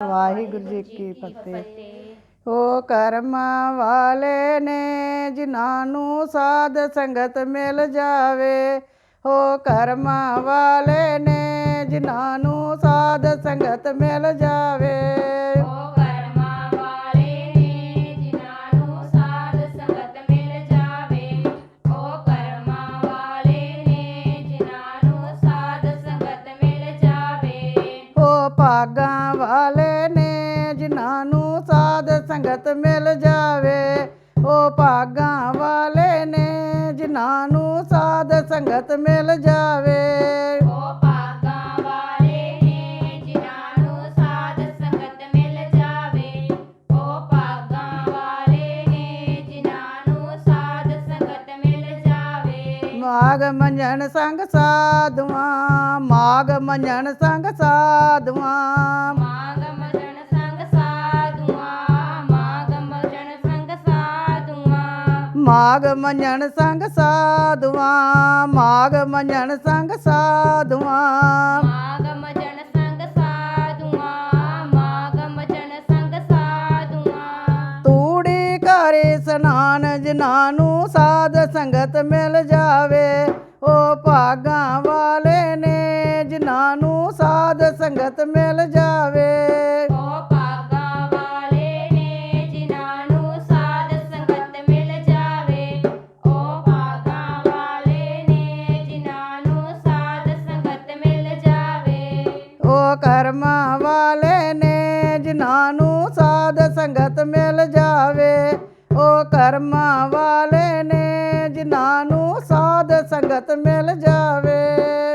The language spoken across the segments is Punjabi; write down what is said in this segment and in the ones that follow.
ਵਾਹਿਗੁਰੂ ਜੀ ਕੀ ਫਤਿਹ। ਉਹ ਕਰਮਾਂ ਵਾਲੇ ਨੇ ਜਿਨ੍ਹਾਂ ਨੂੰ ਸਾਧ ਸੰਗਤ ਮਿਲ ਜਾਵੇ। ਉਹ ਕਰਮਾਂ ਵਾਲੇ ਨੇ ਜਿਨ੍ਹਾਂ ਨੂੰ ਸਾਧ ਸੰਗਤ ਮਿਲ ਜਾਵੇ। ਉਹ ਕਰਮਾਂ ਮਾਗ ਮੰਜਣ ਸੰਗ ਸਾਧੂਆਂ ਮਾਗ ਮੰਜਣ ਸੰਗ ਸਾਧੂਆਂ। ਮਾਗ ਮਜਨ ਸੰਗ ਸਾਧੂਆਂ ਮਾਗ ਮਜਨ ਸੰਗ ਸਾਧੂਆਂ। ਮਾਗ ਮੰਜਣ ਸੰਗ ਸਾਧੂਆਂ ਮਾਗ ਮੰਜਣ ਸੰਗ ਸਾਧੂਆਂ। ਮਾਗ ਮਜਨ ਸੰਗ ਸਾਧੂਆਂ ਮਾਗ ਮਜਨ ਸੰਗ ਸਾਧੂਆਂ। ਤੂੜੀ ਘਰੇ ਸਨਾਨ ਜਿਨ੍ਹਾਂ ਨੂੰ ਸਾਧ ਸੰਗਤ ਮਿਲ ਜਾਵੇ ਉਹ ਭਾਗਾਂ ਵਾਲੇ ਨੇ ਜਿਨ੍ਹਾਂ ਨੂੰ ਸਾਧ ਸੰਗਤ ਮਿਲ ਜਾਵੇ। ਉਹ ਭਾਗਾਂ ਵਾਲੇ ਨੇ ਜਿਨ੍ਹਾਂ ਨੂੰ ਸਾਧ ਸੰਗਤ ਮਿਲ ਜਾਵੇ। ਉਹ ਭਾਗਾਂ ਵਾਲੇ ਨੇ ਜਿਨ੍ਹਾਂ ਨੂੰ ਸਾਧ ਸੰਗਤ ਮਿਲ ਜਾਵੇ। ਉਹ ਕਰਮਾਂ ਵਾਲੇ ਨੇ ਜਿਨ੍ਹਾਂ ਨੂੰ ਸਾਧ ਸੰਗਤ ਮਿਲ ਜਾਵੇ। ਉਹ ਕਰਮਾਂ ਸੰਗਤ ਮਿਲ ਜਾਵੇ।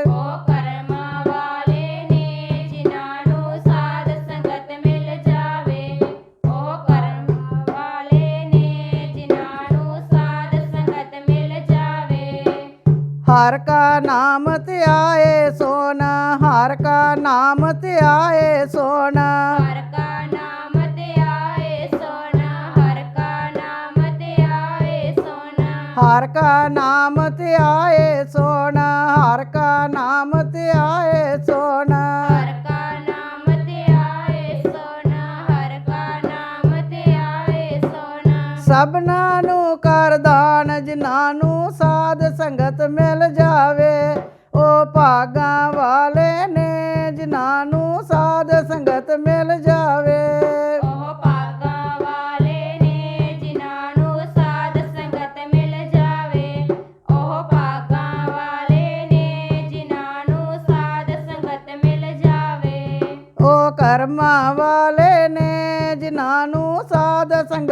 ਉਹ ਕਰਮਾਂ ਵਾਲੇ ਨੇ ਜਿਨ੍ਹਾਂ ਨੂੰ ਸਾਧ ਸੰਗਤ ਮਿਲ ਜਾਵੇ। ਉਹ ਕਰਮਾਂ ਵਾਲੇ ਨੇ ਜਿਨ੍ਹਾਂ ਨੂੰ ਸਾਧ ਸੰਗਤ ਮਿਲ ਜਾਵੇ। ਹਰ ਕਾ ਨਾਮ ਧਿਆਏ ਸੋਨਾ ਹਰ ਕਾ ਨਾਮ ਧਿਆਏ ਸੋਨਾ। ਹਰ ਕਾ ਨਾਮ ਧਿਆਏ ਸੋਨਾ ਹਰ ਕਾ ਨਾਮ ਧਿਆਏ ਸੋਨਾ ਹਰ ਕਾ ਨਾਮ ਧਿਆਏ ਸੋਨਾ ਹਰ ਕਾ ਨਾਮ ਧਿਆਏ ਸੋਨਾ ਸਭਨਾਂ ਨੂੰ ਕਰ ਦਾਨ ਜਿਨ੍ਹਾਂ ਨੂੰ ਸਾਧ ਸੰਗਤ ਮਿਲ ਜਾਵੇ ਉਹ ਭਾਗਾਂ ਵਾਲੇ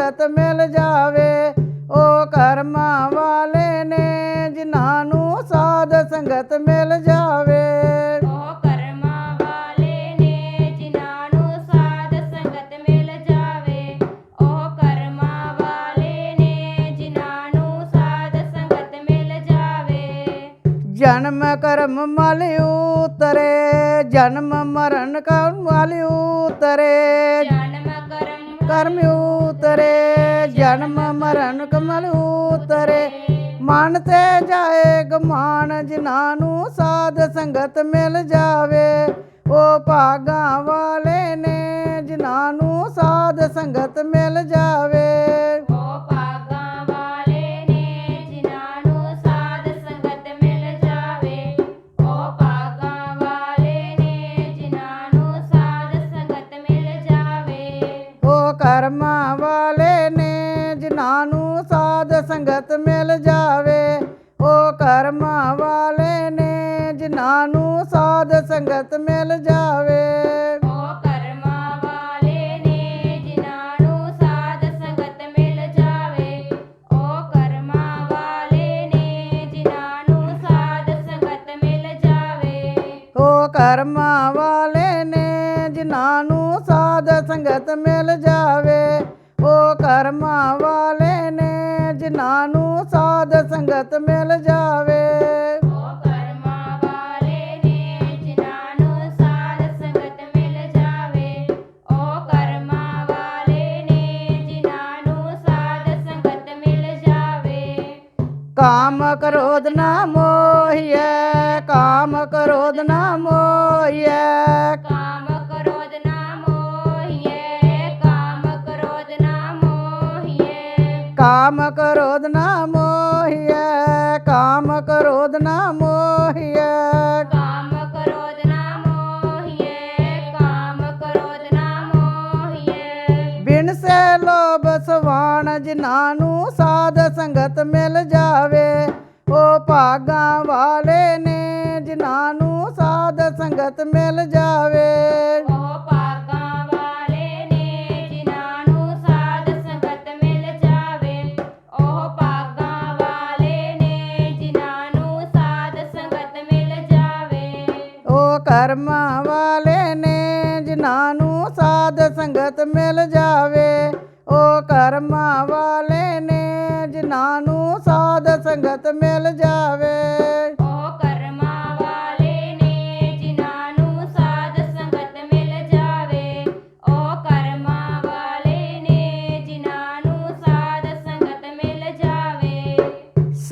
ਸੰਗਤ ਮਿਲ ਜਾਵੇ ਉਹ ਕਰਮਾਂ ਵਾਲੇ ਨੇ ਜਿਨ੍ਹਾਂ ਨੂੰ ਸਾਧ ਸੰਗਤ ਮਿਲ ਜਾਵੇ। ਉਹ ਕਰਮਾਂ ਵਾਲੇ ਨੇ ਜਿਨ੍ਹਾਂ ਨੂੰ ਸਾਧ ਸੰਗਤ ਮਿਲ ਜਾਵੇ। ਉਹ ਕਰਮਾਂ ਵਾਲੇ ਨੇ ਜਿਨ੍ਹਾਂ ਨੂੰ ਸਾਧ ਸੰਗਤ ਮਿਲ ਜਾਵੇ। ਜਨਮ ਕਰਮ ਮਲ ਉਤਰੇ ਜਨਮ ਮਰਨ ਕਰਮ ਮਲ ਉਤਰੇ। ਜਨਮ ਕਰਮ ਉਤਰੇ ਜਨਮ ਮਰਨ ਕਮਲ ਉਤਰੇ। ਮਨ ਤੇ ਜਾਏ ਗਮਾਨ, ਜਿਨ੍ਹਾਂ ਨੂੰ ਸਾਧ ਸੰਗਤ ਮਿਲ ਜਾਵੇ। ਉਹ ਭਾਗਾਂ ਵਾਲੇ ਨੇ, ਜਿਨ੍ਹਾਂ ਨੂੰ ਸਾਧ ਸੰਗਤ ਮਿਲ ਜਾਵੇ। ਉਹ ਕਰਮਾਂ ਵਾਲੇ ਨੇ ਜਿਨ੍ਹਾਂ ਨੂੰ ਸਾਧ ਸੰਗਤ ਮਿਲ ਜਾਵੇ। ਉਹ ਕਰਮਾਂ ਵਾਲੇ ਨੇ ਜਿਨ੍ਹਾਂ ਨੂੰ ਸਾਧ ਸੰਗਤ ਮਿਲ ਜਾਵੇ। ਕਾਮ ਕਰੋਦ ਨਾ ਮੋਹਿਐ ਕਾਮ ક્રોધ ના મોયે કામ ક્રોધ ના મોયે કામ ક્રોધ ના મોયે કામ ક્રોધ ના મોયે કામ ક્રોધ ના મોયે કામ ક્રોધ ના મોયે કામ ક્રોધ ના મોયે ਬਿਨ ਸੇ ਲੋਭ ਸਵਾਣ ਜਿਨਾਂ ਨੂੰ ਸਾਧ ਸੰਗਤ ਮਿਲ ਜਾਵੇ ਉਹ ਭਾਗਾ ਵਾਲੇ ਸੰਗਤ ਮਿਲ ਜਾਵੇ। ਉਹ ਭਾਗਾਂ ਵਾਲੇ ਨੇ ਜਿਨ੍ਹਾਂ ਨੂੰ ਸਾਧ ਸੰਗਤ ਮਿਲ ਜਾਵੇ। ਉਹ ਭਾਗਾਂ ਵਾਲੇ ਨੇ ਜਿਨ੍ਹਾਂ ਨੂੰ ਸਾਧ ਸੰਗਤ ਮਿਲ ਜਾਵੇ। ਉਹ ਕਰਮਾਂ ਵਾਲੇ ਨੇ ਜਿਨ੍ਹਾਂ ਨੂੰ ਸਾਧ ਸੰਗਤ ਮਿਲ ਜਾਵੇ। ਉਹ ਕਰਮਾਂ ਵਾਲੇ ਨੇ ਜਿਨ੍ਹਾਂ ਨੂੰ ਸਾਧ ਸੰਗਤ ਮਿਲ ਜਾਵੇ।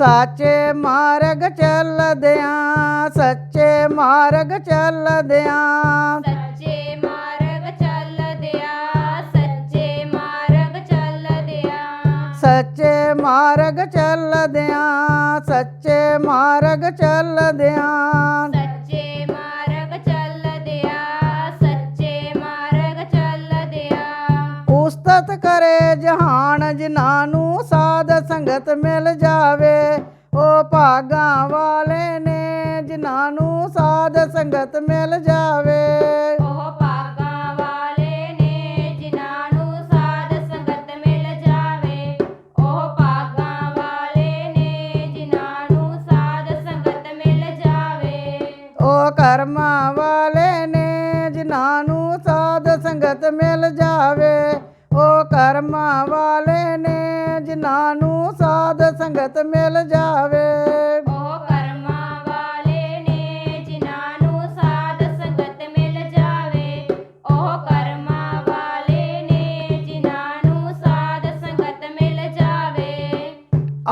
ਸਾਚੇ ਮਾਰਗ ਚੱਲਦਿਆਂ ਸੱਚੇ ਮਾਰਗ ਚੱਲਦਿਆਂ। ਸੱਚੇ ਮਾਰਗ ਚੱਲਦਿਆਂ ਸੱਚੇ ਮਾਰਗ ਚੱਲਦਿਆਂ। ਸੱਚੇ ਮਾਰਗ ਚੱਲਦਿਆਂ ਸੱਚੇ ਮਾਰਗ ਚੱਲਦਿਆਂ। ਸੱਚੇ ਮਾਰਗ ਚੱਲਦਿਆਂ ਸੱਚੇ ਮਾਰਗ ਚੱਲਦਿਆਂ। ਉਸਤਤ ਕਰੇ ਜਹਾਨ ਜਿਨ੍ਹਾਂ ਨੂੰ ਸੰਗਤ ਮਿਲ ਜਾਵੇ। ਉਹ ਭਾਗਾਂ ਵਾਲੇ ਨੇ ਜਿਨ੍ਹਾਂ ਨੂੰ ਸਾਧ ਸੰਗਤ ਮਿਲ ਜਾਵੇ। ਉਹ ਭਾਗਾਂ ਵਾਲੇ ਨੇ ਜਿਨ੍ਹਾਂ ਨੂੰ ਸਾਧ ਸੰਗਤ ਮਿਲ ਜਾਵੇ। ਉਹ ਭਾਗਾਂ ਵਾਲੇ ਨੇ ਜਿਨ੍ਹਾਂ ਨੂੰ ਸਾਧ ਸੰਗਤ ਮਿਲ ਜਾਵੇ। ਉਹ ਕਰਮਾਂ ਵਾਲੇ ਨੇ ਜਿਨ੍ਹਾਂ ਨੂੰ ਸਾਧ ਸੰਗਤ ਮਿਲ ਜਾਵੇ। ਕਰਮਾਂ ਵਾਲੇ ਨੇ ਜਿਨ੍ਹਾਂ ਨੂੰ ਸਾਧ ਸੰਗਤ ਮਿਲ ਜਾਵੇ। ਉਹ ਕਰਮਾਂ ਵਾਲੇ ਨੇ ਜਿਨ੍ਹਾਂ ਨੂੰ ਸਾਧ ਸੰਗਤ ਮਿਲ ਜਾਵੇ। ਉਹ ਕਰਮਾਂ ਵਾਲੇ ਨੇ ਜਿਨ੍ਹਾਂ ਨੂੰ ਸਾਧ ਸੰਗਤ ਮਿਲ ਜਾਵੇ।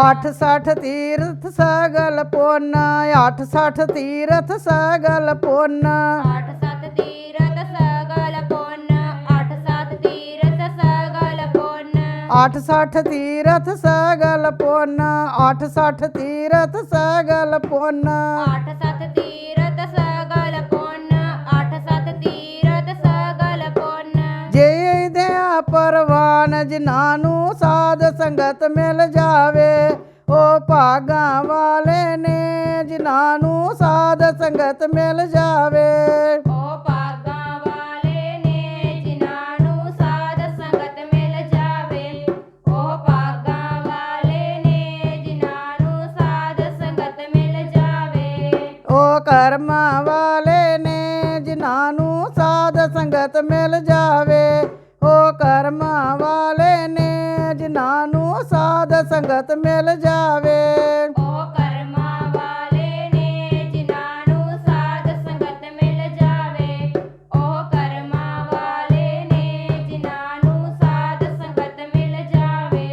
ਅੱਠ ਸੱਠ ਤੀਰਥ ਸਗਲ ਪੁੰਨ ਅੱਠ ਸੱਠ ਤੀਰਥ ਸਗਲ ਪੁੰਨ। 860 ਤੀਰਥ ਸਗਲ ਪੁੰਨ 860 ਤੀਰਥ ਸਗਲ ਪੁੰਨ। 860 ਤੀਰਥ ਸਗਲ ਪੁੰਨ 860 ਤੀਰਥ ਸਗਲ ਪੁੰਨ। ਜੇ ਦੇ ਪਰਵਾਨ ਜਿਨ੍ਹਾਂ ਨੂੰ ਸਾਧ ਸੰਗਤ ਮਿਲ ਜਾਵੇ ਉਹ ਭਾਗਾਂ ਵਾਲੇ ਨੇ ਜਿਨ੍ਹਾਂ ਨੂੰ ਸਾਧ ਸੰਗਤ ਮਿਲ ਜਾਵੇ। ਜਾਵੇ। ਉਹ ਕਰਮਾਂ ਵਾਲੇ ਨੇ ਜਿਨ੍ਹਾਂ ਨੂੰ ਸਾਧ ਸੰਗਤ ਮਿਲ ਜਾਵੇ। ਉਹ ਕਰਮਾਂ ਵਾਲੇ ਨੇ ਜਿਨ੍ਹਾਂ ਨੂੰ ਸਾਧ ਸੰਗਤ ਮਿਲ ਜਾਵੇ।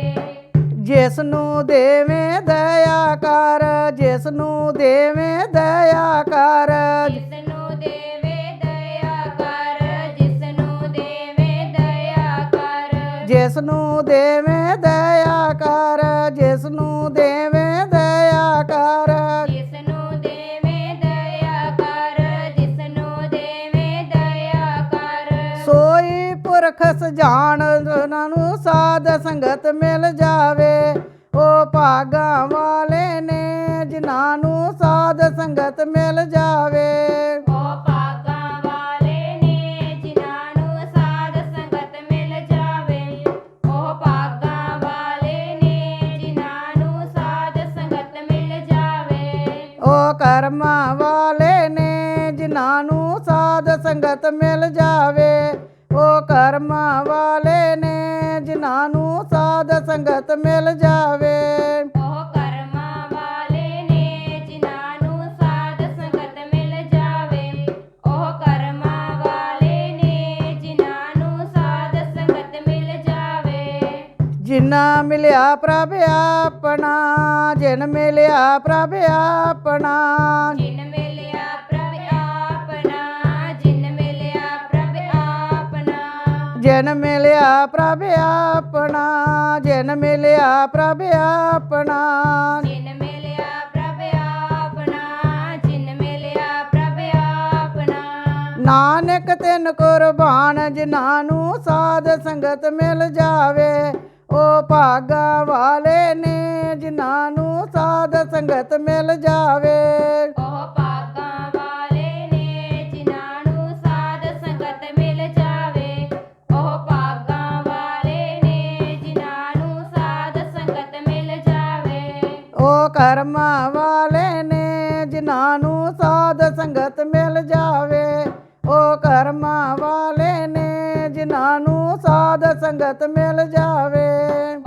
ਜਿਸ ਨੂੰ ਦੇਵੇਂ ਦਇਆ ਕਰ ਜਿਸ ਨੂੰ ਦੇਵੇਂ ਦਇਆ ਕਰ। ਜਿਸ ਨੂੰ ਦੇਵੇ ਦਇਆ ਕਰ ਜਿਸ ਨੂੰ ਦੇਵੇ ਦਇਆ ਕਰ। ਜਿਸ ਨੂੰ ਦੇਵੇਂ ਜਿਸ ਨੂੰ ਦੇਵੇਂ ਦਇਆ ਕਰ। ਜਿਸ ਨੂੰ ਦੇਵੇ ਦਇਆ ਕਰ ਜਿਸ ਨੂੰ ਦੇਵੇ ਦਇਆ ਕਰ। ਸੋਈ ਪੁਰਖ ਸਜਾਣ ਉਹਨਾਂ ਨੂੰ ਸਾਧ ਸੰਗਤ ਮਿਲ ਜਾਵੇ। ਉਹ ਭਾਗਾਂ ਵਾਲੇ ਨੇ ਜਿਨ੍ਹਾਂ ਨੂੰ ਸਾਧ ਸੰਗਤ ਮਿਲ ਜਾਵੇ। ਸੰਗਤ ਮਿਲ ਜਾਵੇ। ਉਹ ਕਰਮਾਂ ਵਾਲੇ ਨੇ ਜਿਨ੍ਹਾਂ ਨੂੰ ਸਾਧ ਸੰਗਤ ਮਿਲ ਜਾਵੇ। ਉਹ ਕਰਮਾਂ ਵਾਲੇ ਨੇ ਜਿਨ੍ਹਾਂ ਨੂੰ ਸਾਧ ਸੰਗਤ ਮਿਲ ਜਾਵੇ। ਜਿਨਾ ਮਿਲਿਆ ਪ੍ਰਭ ਆਪਣਾ ਜਿਨ ਮਿਲਿਆ ਪ੍ਰਭ ਆਪਣਾ। ਜਿਨ ਮਿਲਿਆ ਪ੍ਰਭ ਆਪਣਾ ਜਿਨ ਮਿਲਿਆ ਪ੍ਰਭ ਆਪਣਾ। ਜਿਨ ਮਿਲਿਆ ਪ੍ਰਭ ਆਪਣਾ ਜਿਨ ਮਿਲਿਆ ਪ੍ਰਭ ਜਿਨ ਨਾਨਕ ਤਿਨ ਕੁਰਬਾਨ ਜਿਨ੍ਹਾਂ ਨੂੰ ਸਾਧ ਸੰਗਤ ਮਿਲ ਜਾਵੇ ਉਹ ਭਾਗਾ ਵਾਲੇ ਨੇ ਜਿਨ੍ਹਾਂ ਨੂੰ ਸਾਧ ਸੰਗਤ ਮਿਲ ਜਾਵੇ। ਉਹ ਕਰਮਾਂ ਵਾਲੇ ਨੇ, ਜਿਨ੍ਹਾਂ ਨੂੰ ਸਾਧ ਸੰਗਤ ਮਿਲ ਜਾਵੇ। ਉਹ ਕਰਮਾਂ ਵਾਲੇ ਨੇ, ਜਿਨ੍ਹਾਂ ਨੂੰ ਸਾਧ ਸੰਗਤ ਮਿਲ ਜਾਵੇ।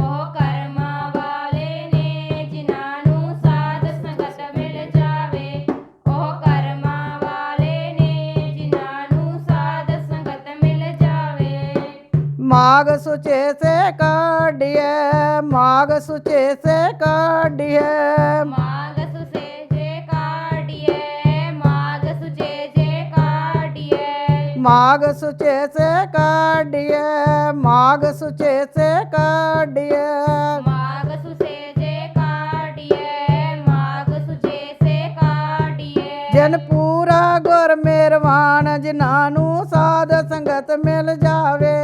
ਮਾਗ ਸੁਚੇ ਸੇ ਕਾਢਿਐ ਮਾਗ ਸੁਚੇ ਸੇ ਕਾਢਿਐ। ਮਾਗ ਸੁਸੇ ਜੇ ਕਾਢੀਏ ਮਾਗ ਸੁਚੇ ਜੇ ਕਾਢੀਏ ਮਾਗ ਸੁਚੇ ਸੇ ਕਾਢਿਐ ਮਾਗ ਸੁਚੇ ਸੇ ਕਾਢਿਐ। ਮਾਗ ਸੁਸੇ ਜੇ ਕਾਢੀਏ ਮਾਗ ਸੁਚੇ ਸੇ ਕਾਢੀਏ ਜਨ ਪੂਰਾ ਗੁਰ ਮਿਹਰਬਾਨ ਜਿਨ੍ਹਾਂ ਨੂੰ ਸਾਧ ਸੰਗਤ ਮਿਲ ਜਾਵੇ।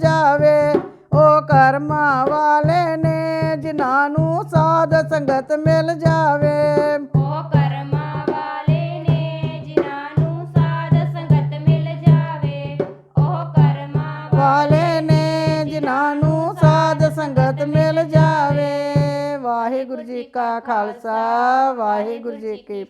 ਜਾਵੇ ਉਹ ਕਰਮਾਂ ਵਾਲੇ ਨੇ ਜਿਨ੍ਹਾਂ ਨੂੰ ਸਾਧ ਸੰਗਤ ਮਿਲ ਜਾਵੇ। ਉਹ ਕਰਮਾਂ ਵਾਲੇ ਨੇ ਜਿਨ੍ਹਾਂ ਨੂੰ ਸਾਧ ਸੰਗਤ ਮਿਲ ਜਾਵੇ। ਉਹ ਕਰਮਾਂ ਵਾਲੇ ਨੇ ਜਿਨ੍ਹਾਂ ਨੂੰ ਸਾਧ ਸੰਗਤ ਮਿਲ ਜਾਵੇ। ਵਾਹਿਗੁਰੂ ਜੀ ਕਾ ਖਾਲਸਾ ਵਾਹਿਗੁਰੂ ਜੀ ਕੀ